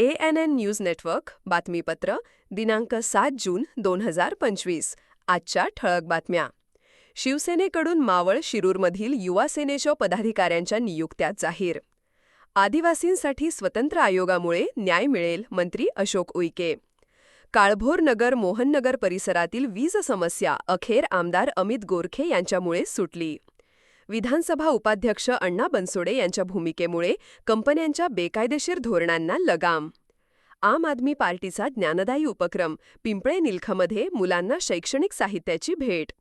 A N N news network बातमीपत्र दिनांक सात जून दोन हजार पंचवीस आजच्या ठळक बातम्या. शिवसेनेकडून मावळ शिरूरमधील युवा सेनेच्या पदाधिकाऱ्यांच्या नियुक्त्या जाहीर. आदिवासींसाठी स्वतंत्र आयोगामुळे न्याय मिळेल मंत्री अशोक उईके. काळभोर नगर मोहननगर परिसरातील वीज समस्या अखेर आमदार अमित गोरखे यांच्यामुळे सुटली. विधानसभा उपाध्यक्ष अण्णा बनसोडे यांच्या भूमिकेमुळे कंपन्यांच्या बेकायदेशीर धोरणांना लगाम. आम आदमी पार्टीचा ज्ञानदायी उपक्रम पिंपळे निलखमध्ये मुलांना शैक्षणिक साहित्याची भेट.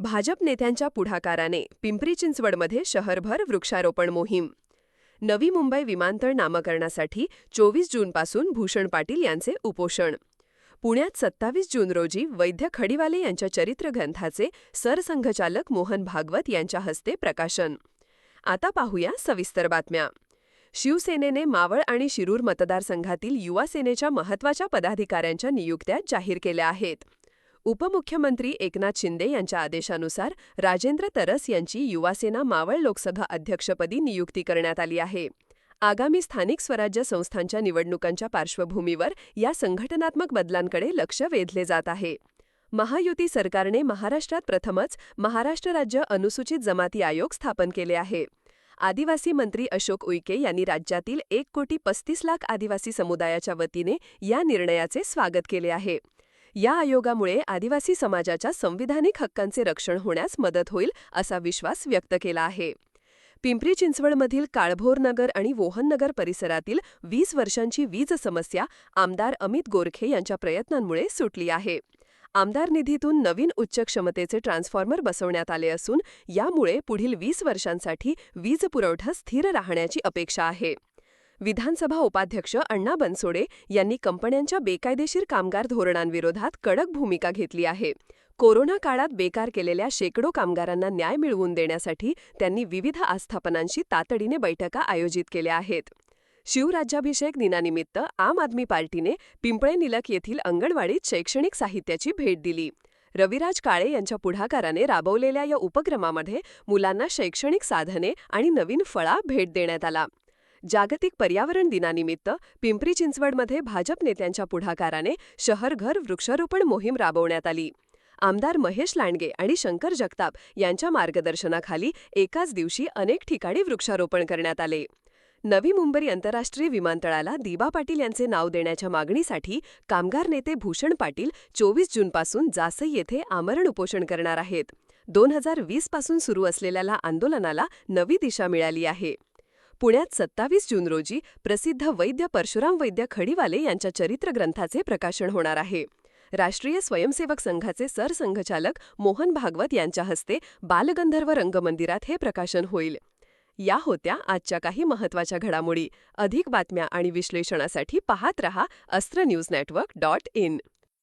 भाजप नेत्यांच्या पुढाकाराने पिंपरी चिंचवडमध्ये शहरभर वृक्षारोपण मोहीम. नवी मुंबई विमानतळ नामकरणासाठी चोवीस जूनपासून भूषण पाटील यांचे उपोषण. पुण्यात सत्तावीस जून रोजी वैद्य खडीवाले यांच्या चरित्रग्रंथाचे सरसंघचालक मोहन भागवत यांच्या हस्ते प्रकाशन. आता पाहूया सविस्तर बातम्या. शिवसेनेने मावळ आणि शिरूर मतदारसंघातील युवा सेनेच्या महत्त्वाच्या पदाधिकाऱ्यांच्या नियुक्त्या जाहीर केल्या आहेत. उपमुख्यमंत्री एकनाथ शिंदे यांच्या आदेशानुसार राजेंद्र तरस यांची युवासेना मावळ लोकसभा अध्यक्षपदी नियुक्ती करण्यात आली आहे. आगामी स्थानिक स्वराज्य संस्थांच्या निवडणुकांच्या पार्श्वभूमीवर या संघटनात्मक बदलांकडे लक्ष वेधले जात आहे. महायुती सरकारने महाराष्ट्रात प्रथमच महाराष्ट्र राज्य अनुसूचित जमाती आयोग स्थापन केले आहे. आदिवासी मंत्री अशोक उईके यांनी राज्यातील एक कोटी पस्तीस लाख आदिवासी समुदायाच्या वतीने या निर्णयाचे स्वागत केले आहे. या आयोगामुळे आदिवासी समाजाच्या संविधानिक हक्कांचे रक्षण होण्यास मदत होईल असा विश्वास व्यक्त केला आहे. पिंपरी चिंचवडमधील काळभोर नगर आणि वोहननगर परिसरातील वीस वर्षांची वीज समस्या आमदार अमित गोरखे यांच्या प्रयत्नांमुळे सुटली आहे. आमदार निधीतून नवीन उच्च क्षमतेचे ट्रान्सफॉर्मर बसवण्यात आले असून यामुळे पुढील वीस वर्षांसाठी वीज पुरवठा स्थिर राहण्याची अपेक्षा आहे. विधानसभा उपाध्यक्ष अण्णा बनसोडे यांनी कंपन्यांच्या बेकायदेशीर कामगार धोरणांविरोधात कडक भूमिका घेतली आहे. कोरोना काळात बेकार केलेल्या शेकडो कामगारांना न्याय मिळवून देण्यासाठी त्यांनी विविध आस्थापनांशी तातडीने बैठका आयोजित केल्या आहेत. शिवराज्याभिषेक दिनानिमित्त आम आदमी पार्टीने पिंपळे निलक येथील अंगणवाडीत शैक्षणिक साहित्याची भेट दिली. रविराज काळे यांच्या पुढाकाराने राबवलेल्या या उपक्रमामध्ये मुलांना शैक्षणिक साधने आणि नवीन फळा भेट देण्यात आला. जागतिक पर्यावरण दिनानिमित्त पिंपरी चिंचवडमध्ये भाजप नेत्यांच्या पुढाकाराने शहरघर वृक्षारोपण मोहीम राबवण्यात आली. आमदार महेश लांडगे आणि शंकर जगताप यांच्या मार्गदर्शनाखाली एकाच दिवशी अनेक ठिकाणी वृक्षारोपण करण्यात आले. नवी मुंबई आंतरराष्ट्रीय विमानतळाला दिबा पाटील यांचे नाव देण्याच्या मागणीसाठी कामगार नेते भूषण पाटील चोवीस जूनपासून जासई येथे आमरण उपोषण करणार आहेत. दोन हजार वीसपासून सुरू असलेल्या आंदोलनाला नवी दिशा मिळाली आहे. पुण्यात सत्तावीस जून रोजी प्रसिद्ध वैद्य परशुराम वैद्य खडीवाले यांच्या चरित्र ग्रंथाचे प्रकाशन होणार आहे. राष्ट्रीय स्वयंसेवक संघाचे सरसंघचालक मोहन भागवत यांच्या हस्ते बालगंधर्व रंगमंदिरात हे प्रकाशन होईल. या होत्या आजच्या काही महत्त्वाच्या घडामोडी. अधिक बातम्या आणि विश्लेषणासाठी पाहत रहा अस्त्र न्यूज नेटवर्क डॉट इन.